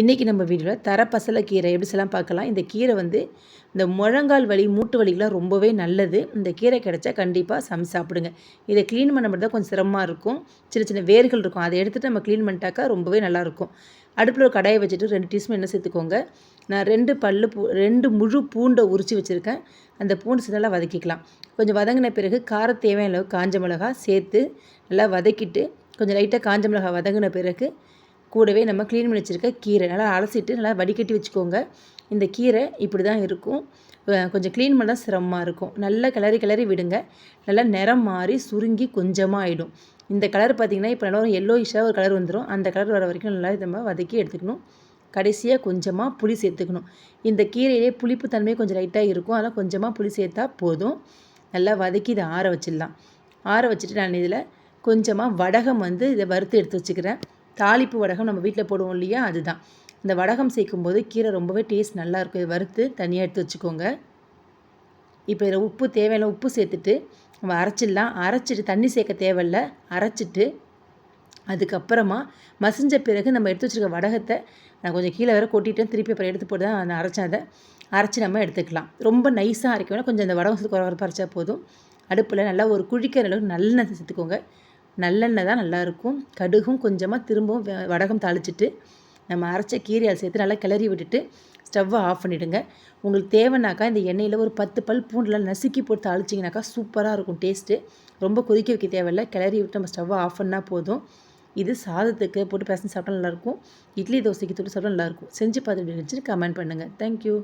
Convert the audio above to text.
இன்றைக்கி நம்ம வீடியோவில் தரப்பசலை கீரை எப்படி சொல்லலாம் பார்க்கலாம்? இந்த கீரை வந்து இந்த முழங்கால் வலி மூட்டு வலிக்கெலாம் ரொம்பவே நல்லது. இந்த கீரை கிடச்சா கண்டிப்பாக சம் சாப்பிடுங்க. இதை க்ளீன் பண்ண மட்டும் தான் கொஞ்சம் சிரமமாக இருக்கும். சின்ன சின்ன வேர்கள் இருக்கும். அதை எடுத்துகிட்டு நம்ம க்ளீன் பண்ணிட்டாக்கா ரொம்பவே நல்லாயிருக்கும் அடுப்பில் ஒரு கடாயை வச்சுட்டு ரெண்டு டீஸ்பூன் எண்ணெய் சேர்த்துக்கோங்க. நான் ரெண்டு பல்லு பூ ரெண்டு முழு பூண்டை உரித்து வச்சுருக்கேன். அந்த பூண்டு சேர்த்து நல்லா வதக்கிக்கலாம். கொஞ்சம் வதங்கின பிறகு கார தேவையான அளவு காஞ்ச மிளகா சேர்த்து நல்லா வதக்கிட்டு கொஞ்சம் லைட்டாக காஞ்ச மிளகா வதங்கின பிறகு கூடவே நம்ம க்ளீன் பண்ணி வச்சுருக்க கீரை. நல்லா அலசிட்டு நல்லா வடிகட்டி வச்சுக்கோங்க. இந்த கீரை இப்படி தான் இருக்கும் கொஞ்சம் க்ளீன் பண்ண சிரமமாக இருக்கும். நல்லா கிளறி கிளறி விடுங்க. நல்லா நிறம் மாறி சுருங்கி கொஞ்சமாக ஆகிடும் இந்த கலர் பார்த்திங்கன்னா இப்போ நல்லா ஒரு எல்லோயிஷாக ஒரு கலர் வந்துடும் அந்த கலர் வர வரைக்கும் நல்லா நம்ம வதக்கி எடுத்துக்கணும். கடைசியாக கொஞ்சமாக புளி சேர்த்துக்கணும். இந்த கீரையிலே புளிப்பு தன்மை கொஞ்சம் லைட்டாக இருக்கும். அதனால் கொஞ்சமாக புளி சேர்த்தா போதும். நல்லா வதக்கி இதை ஆற வச்சிடலாம். ஆற வச்சுட்டு நான் இதில் கொஞ்சமாக வடகம் வந்து இதை வறுத்து எடுத்து வச்சுக்கிறேன். தாளிப்பு வடகம் நம்ம வீட்டில் போடுவோம் இல்லையா? அதுதான். இந்த வடகம் சேர்க்கும்போது கீரை ரொம்பவே டேஸ்ட் நல்லாயிருக்கும் இது வறுத்து தனியாக எடுத்து வச்சுக்கோங்க. இப்போ இதில் உப்பு தேவையான உப்பு சேர்த்துட்டு நம்ம அரைச்சிடலாம். அரைச்சிட்டு தண்ணி சேர்க்க தேவையில்ல. அரைச்சிட்டு அதுக்கப்புறமா மசிஞ்ச பிறகு நம்ம எடுத்து வச்சுருக்க வடகத்தை நான் கொஞ்சம் கீழே வேறு கொட்டிட்டேன். திருப்பி அப்புறம் எடுத்து போட்டு தான் நான் அரைச்சேன். அதை அரைச்சி நம்ம எடுத்துக்கலாம். ரொம்ப நைஸாக அரைக்க வேணால் கொஞ்சம் அந்த வடகம் குறை அரைச்சா போதும். அடுப்பில் நல்லா ஒரு குழிக்கிற அளவுக்கு நல்லெண்ணெய் சேர்த்துக்கோங்க. நல்லெண்ணெய் தான் நல்லாயிருக்கும். கடுகும் கொஞ்சமாக திரும்பவும் வடகம் தாளிச்சிட்டு நம்ம அரைச்ச கீரையை சேர்த்து நல்லா கிளறி விட்டுட்டு ஸ்டவ்வை ஆஃப் பண்ணிவிடுங்க உங்களுக்கு தேவைனாக்கா இந்த எண்ணெயில் ஒரு பத்து பல் பூண்டில் நசுக்கி போட்டு தாளிச்சிங்கனாக்கா சூப்பராக இருக்கும் டேஸ்ட்டு. ரொம்ப கொதிக்க வைக்க தேவையில்லை. கிளறி விட்டு நம்ம ஸ்டவ்வை ஆஃப் பண்ணால் போதும். இது சாதத்துக்கு போட்டு பேசஞ்சு சாப்பிட்டா நல்லாயிருக்கும் இட்லி தோசைக்கு தொட்டு சாப்பிட்டா நல்லாயிருக்கும் செஞ்சு பார்த்துட்டு இருந்துச்சு கமெண்ட் பண்ணுங்கள் தேங்க்யூ